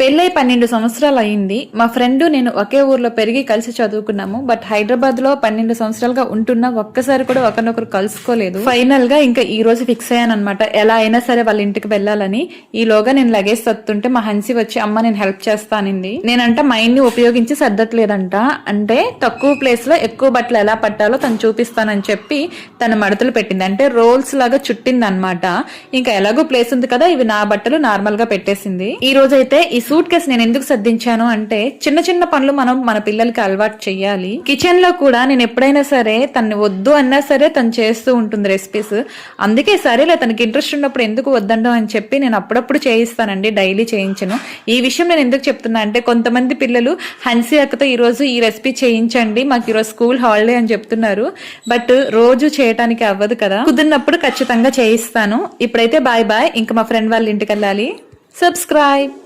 పెళ్ళై పన్నెండు సంవత్సరాలు అయింది. మా ఫ్రెండ్ నేను ఒకే ఊర్లో పెరిగి కలిసి చదువుకున్నాము. బట్ హైదరాబాద్లో పన్నెండు సంవత్సరాలుగా ఉంటున్నా. ఒక్కసారి కూడా ఒకరినొకరు కలుసుకోలేదు. ఫైనల్గా ఇంకా ఈ రోజు ఫిక్స్ అయ్యాను అనమాట ఎలా అయినా సరే వాళ్ళ ఇంటికి వెళ్ళాలని. ఈలోగా నేను లగేజ్ సత్తుంటే మా హన్సి వచ్చి అమ్మ నేను హెల్ప్ చేస్తానింది నేనంట మైండ్ని ఉపయోగించి సర్దట్లేదంట. అంటే తక్కువ ప్లేస్లో ఎక్కువ బట్టలు ఎలా పట్టాలో తను చూపిస్తానని చెప్పి తన మడతలు పెట్టింది. అంటే రోల్స్ లాగా చుట్టింది అనమాట ఇంకా ఎలాగో ప్లేస్ ఉంది కదా ఇవి నా బట్టలు నార్మల్గా పెట్టేసింది. ఈ రోజైతే ఈ సూట్ కేసు నేను ఎందుకు సర్దించాను అంటే చిన్న చిన్న పనులు మనం మన పిల్లలకి అలవాటు చేయాలి కిచెన్లో కూడా నేను ఎప్పుడైనా సరే తను వద్దు అన్నా సరే తను చేస్తూ ఉంటుంది రెసిపీస్ అందుకే సరేలే తనకి ఇంట్రెస్ట్ ఉన్నప్పుడు ఎందుకు వద్దండం అని చెప్పి నేను అప్పుడప్పుడు చేయిస్తానండి డైలీ చేయించను. ఈ విషయం నేను ఎందుకు చెప్తున్నా అంటే కొంతమంది పిల్లలు హన్సీ అక్కతో ఈరోజు ఈ రెసిపీ చేయించండి మాకు ఈరోజు స్కూల్ హాలిడే అని చెప్తున్నారు. బట్ రోజు చేయటానికి అవ్వదు కదా. కుదిరినప్పుడు ఖచ్చితంగా చేయిస్తాను. ఇప్పుడైతే బాయ్ బాయ్ ఇంకా మా ఫ్రెండ్ వాళ్ళ ఇంటికి వెళ్ళాలి. సబ్స్క్రైబ్